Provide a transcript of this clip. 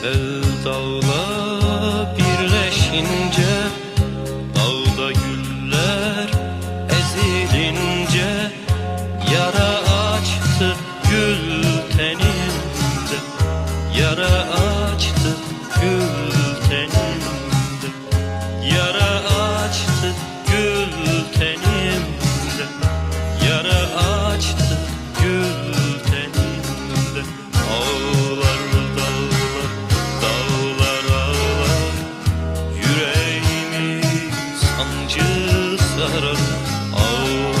Sevdala birleşince Dalda güller ezilince Yara açtı gül tenimde Yara açtı gül sancı sarar ağır